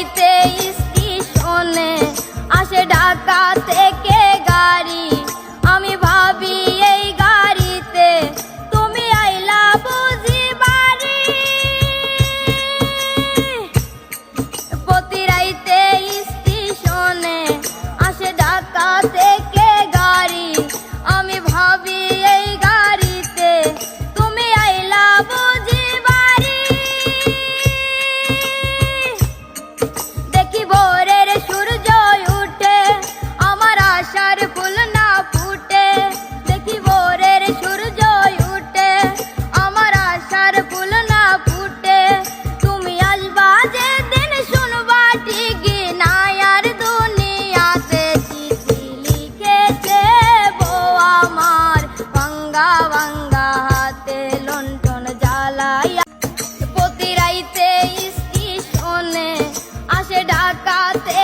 যাইতে স্টেশনে আসে ঢাকা থেকে তাতে